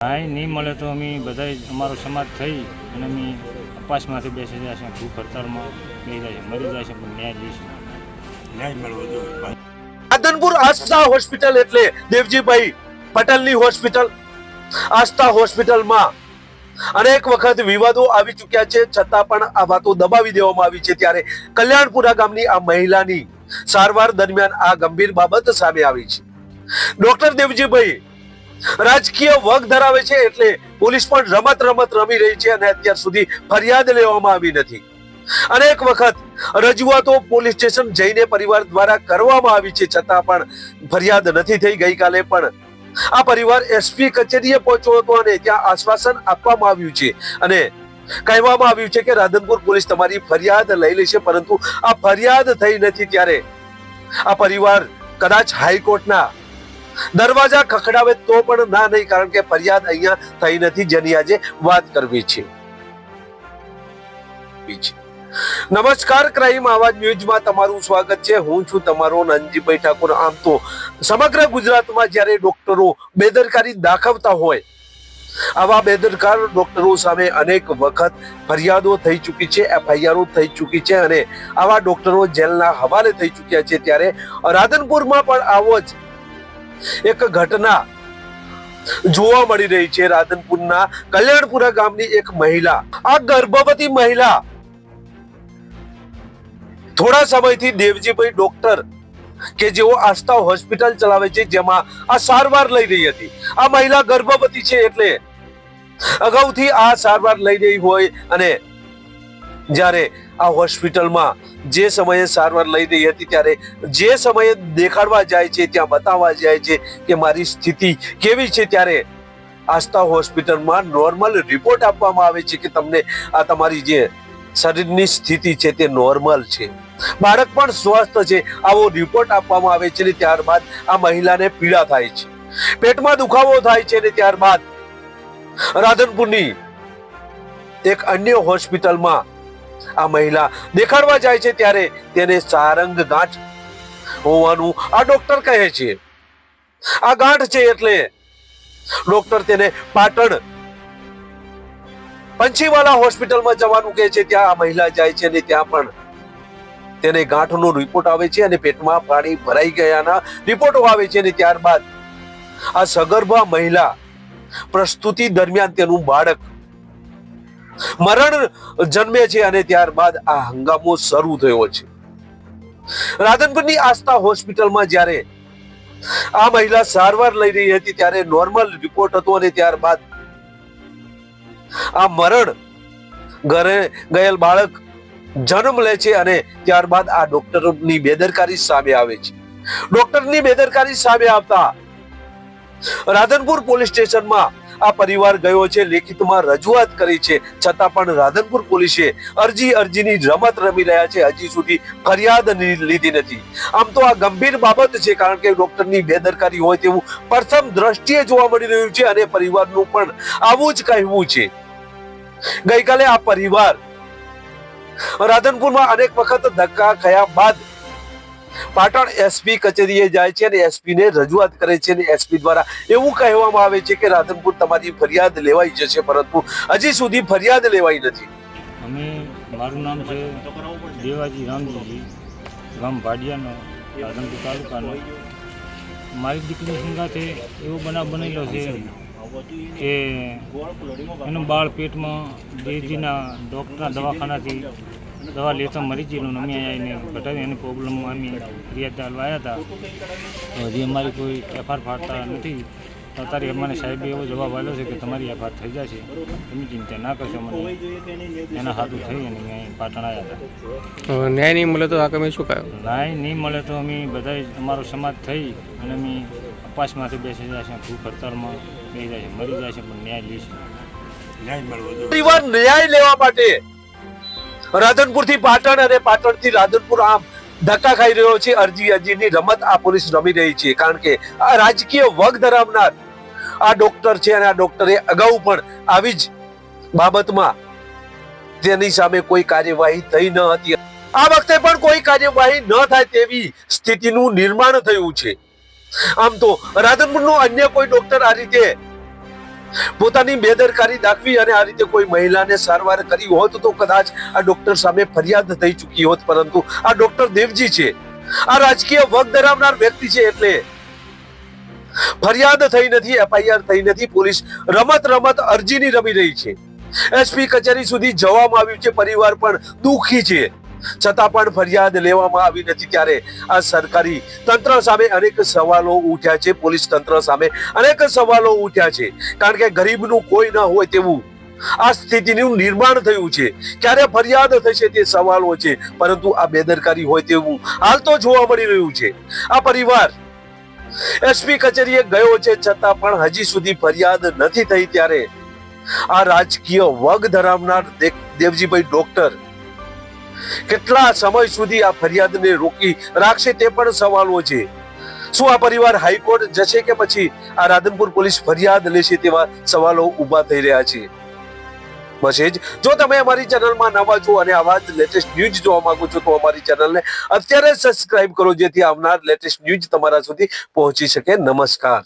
ન્યાય નહીં મળે તો અમે બધા અમારો સમાજ થઈ અને અમે અપાસમાંથી બેસી જાય છે ભૂખ હડતાળમાં બેસી જાય છે મરી જાય છે પણ ન્યાય લઈશું. ન્યાય મળવો જોઈએ. આદનપુર આસ્થા હોસ્પિટલ એટલે દેવજીભાઈ પટેલની હોસ્પિટલ. આસ્થા હોસ્પિટલમાં અનેક વખત વિવાદો આવી ચૂક્યા છે છતાં પણ આ વાતો દબાવી દેવામાં આવી છે ત્યારે કલ્યાણપુરા ગામની આ મહિલાની સારવાર દરમિયાન આ ગંભીર બાબત સામે આવી છે. ડોક્ટર દેવજીભાઈ રાજકીય વગ ધરાવે છે એટલે પોલીસ પણ રમત રમત રમી રહી છે અને અત્યાર સુધી ફરિયાદ લેવામાં આવી નથી. અનેક વખત રજૂઆતો પોલીસ સ્ટેશન જઈને પરિવાર દ્વારા કરવામાં આવી છે, છતાં પણ ફરિયાદ નથી થઈ ગઈકાલે પણ. આ પરિવાર એસપી કચેરીએ પહોંચ્યો હતો અને ત્યાં આશ્વાસન આપવામાં આવ્યું છે અને કહેવામાં આવ્યું છે કે રાધનપુર પોલીસ તમારી ફરિયાદ લઈ લેશે, પરંતુ આ ફરિયાદ થઈ નથી ત્યારે આ પરિવાર કદાચ હાઈકોર્ટના દરવાજા ખખડાવે તો પણ ના નહીં, કારણ કે ફરિયાદ અહીંયા થઈ નથી, જેની આજે વાત કરવી છે. નમસ્કાર, ક્રાઇમ આવાજ ન્યૂઝમાં તમારું સ્વાગત છે. હું છું તમારો નંદજીભાઈ ઠાકોર. આમ તો સમગ્ર ગુજરાતમાં જ્યારે ડોક્ટરો બેદરકારી દાખવતા હોય, આવા બેદરકાર ડોક્ટરો સામે અનેક વખત ફરિયાદો થઈ ચૂકી છે, એફઆઈઆરો થઈ ચૂકી છે અને આવા ડોક્ટરો જેલના હવાલે થઈ ચૂક્યા છે. ત્યારે રાધનપુરમાં પણ આવો જ એક ઘટના જોવા મળી રહી છે રાધનપુરના કલ્યાણપુરા ગામની એક મહિલા, આ ગર્ભવતી મહિલા. થોડા સમયથી દેવજીભાઈ ડોક્ટર કે જેઓ આસ્થા હોસ્પિટલ ચલાવે છે, જેમાં આ સારવાર લઈ રહી હતી. આ મહિલા ગર્ભવતી છે એટલે અગાઉથી આ સારવાર લઈ રહી હોય અને જ્યારે આ હોસ્પિટલમાં જે સમયે સારવાર લઈ રહી હતી ત્યારે જે સમયે દેખાડવા જાય છે, ત્યાં બતાવવા જાય છે કે મારી સ્થિતિ કેવી છે, ત્યારે આસ્થા હોસ્પિટલમાં નોર્મલ રિપોર્ટ આપવામાં આવે છે કે તમને આ તમારી જે શરીરની સ્થિતિ છે તે નોર્મલ છે. બાળક પણ સ્વસ્થ છે, આવો રિપોર્ટ આપવામાં આવે છે ને ત્યારબાદ આ મહિલાને પીડા થાય છે. પેટમાં દુખાવો થાય છે ને ત્યારબાદ રાધનપુરની એક અન્ય હોસ્પિટલમાં આ મહિલા દેખાડવા જાય છે ત્યારે તેને સારંગ ગાંઠ હોવાનું આ ડોક્ટર કહે છે. આ ગાંઠ છે એટલે ડોક્ટર તેને પાટણ પંચીવાલા હોસ્પિટલમાં જવાનું કહે છે. ત્યાં આ મહિલા જાય છે અને ત્યાં પણ તેને ગાંઠનો રિપોર્ટ આવે છે અને પેટમાં પાણી ભરાઈ ગયાના રિપોર્ટો આવે છે અને ત્યારબાદ આ સગર્ભા મહિલા પ્રસ્તુતિ દરમિયાન તેનું બાળક મરણ જન્મે છે અને ત્યારબાદ આ હંગામો શરૂ થયો છે. રાધનપુરની આસ્થા હોસ્પિટલમાં જ્યારે આ મહિલા સારવાર લઈ રહી હતી ત્યારે નોર્મલ રિપોર્ટ હતો અને ત્યારબાદ આ મરણ ઘરે ગયેલ બાળક જન્મ લે છે અને ત્યારબાદ આ ડોક્ટરની બેદરકારી સામે આવે છે. ડોક્ટરની બેદરકારી સામે આવતા રાધનપુર પોલીસ સ્ટેશનમાં આ પરિવાર ગયો છે, લેખિતમાં રજૂઆત કરી છે. છતાં પણ રાધનપુર પોલીસે અરજી અરજીની રમત રમી રહ્યા છે. હજી સુધી ફરિયાદ લીધી નથી. આમ તો આ ગંભીર બાબત છે, કારણ કે ડોક્ટરની બેદરકારી હોય તેવું પ્રથમ દ્રષ્ટિએ જોવા મળી રહ્યું છે અને પરિવારનું પણ આવું જ કહેવું છે. ગઈકાલે આ પરિવાર રાધનપુરમાં અનેક વખત ધક્કા ખયા બાદ પાટણ એસપી કચેરીએ જાય છે અને એસપીને રજૂઆત કરે છે અને એસપી દ્વારા એવું કહેવામાં આવે છે કે રાધનપુર તમારી ફરિયાદ લેવાઈ જશે, પરંતુ હજી સુધી ફરિયાદ લેવાઈ નથી. અમે, મારું નામ છે દેવાજી રામજીજી, ગામ ભાડિયાનો, રાધનપુર તાલુકાનો. મારી દીકરી સંગાથે એવો બનાવ બનેલો છે કે એનું બાળ પેટમાં દેજીના ડૉક્ટરના દવાખાનાથી દવા લેતા મરી ગયેલું અમે એને ઘટાડી એની પ્રોબ્લેમ અમે ફરિયાદ આવ્યા હતા. હજી અમારી કોઈ એફઆર ફાટતા નથી. અત્યારે અમારે સાહેબે એવો જવાબ આવ્યો છે કે તમારી એફઆર થઈ જશે. તમે ચિંતા ના કરશો મને એના હાથું થઈ અને અહીં પાટણ આવ્યા હતા. ન્યાય નહીં મળે તો આ તમે શું કહ્યું ન્યાય નહીં મળે તો અમે બધા અમારો સમાજ થઈ અને અમે અપાસમાંથી બેસી જાય છે ભૂખ હડતાલમાં બેસી જાય છે મરી જાય છે પણ ન્યાય લઈશું. ન્યાય મળવો ન્યાય લેવા માટે રાધનપુરથી પાટણ અને પાટણથી રાધનપુર આમ ધક્કા ખાઈ રહ્યો છે. અરજી અરજીની રમત આ પોલીસ રમી રહી છે. કારણ કે આ રાજકીય વગ ધરાવનાર આ ડોક્ટર છે અને આ ડોક્ટરે અગાઉ પણ આવી જ બાબતમાં તેની સામે કોઈ કાર્યવાહી થઈ ન હતી. આ વખતે પણ કોઈ કાર્યવાહી ન થાય તેવી સ્થિતિનું નિર્માણ થયું છે. આમ તો રાધનપુરનું અન્ય કોઈ ડોક્ટર આ રીતે પોતાની બેદરકારી દાખવી અને આ રીતે કોઈ મહિલાને સારવાર કરી હોત તો કદાચ આ ડોક્ટર સામે ફરિયાદ થઈ ચૂકી હોત. પરંતુ આ ડોક્ટર દેવજી છે. આ રાજકીય વગ ધરાવનાર વ્યક્તિ છે એટલે ફરિયાદ થઈ નથી, એફઆઈઆર થઈ નથી, પોલીસ રમત રમત અરજીની રમી રહી છે. એસપી કચેરી સુધી જવામાં આવ્યું છે, પરિવાર પણ દુઃખી છે. છતાં પણ ફરિયાદ લેવામાં આવી નથી ત્યારે આ સરકારી તંત્ર સામે અનેક સવાલો ઉઠ્યા છે, પોલીસ તંત્ર સામે અનેક સવાલો ઉઠ્યા છે. કારણ કે ગરીબનું કોઈ ન હોય તેવું આ સ્થિતિનું નિર્માણ થયું છે. ક્યારે ફરિયાદ થશે તે સવાલો છે, પરંતુ આ બેદરકારી હોય તેવું હાલ તો જોવા મળી રહ્યું છે. આ પરિવાર એસપી કચેરીએ ગયો છે, છતાં પણ હજી સુધી ફરિયાદ નથી થઈ ત્યારે આ રાજકીય વગ ધરાવનાર દેવજીભાઈ ડોક્ટર કેટલા સમય સુધી આ ફરિયાદને રોકી રાખશે તે પણ સવાલો છે. શું આ પરિવાર હાઈકોર્ટ જશે કે પછી આ રાધનપુર પોલીસ ફરિયાદ લેશે તેવા સવાલો ઊભા થઈ રહ્યા છે? મેસેજ, જો તમે અમારી ચેનલમાં નવા છો અને આવા જ લેટેસ્ટ ન્યૂઝ જોવા માંગો છો, તો અમારી ચેનલને અત્યારે સબસ્ક્રાઇબ કરો, જેથી આવનાર લેટેસ્ટ ન્યૂઝ તમારા સુધી પહોંચી શકે. નમસ્કાર.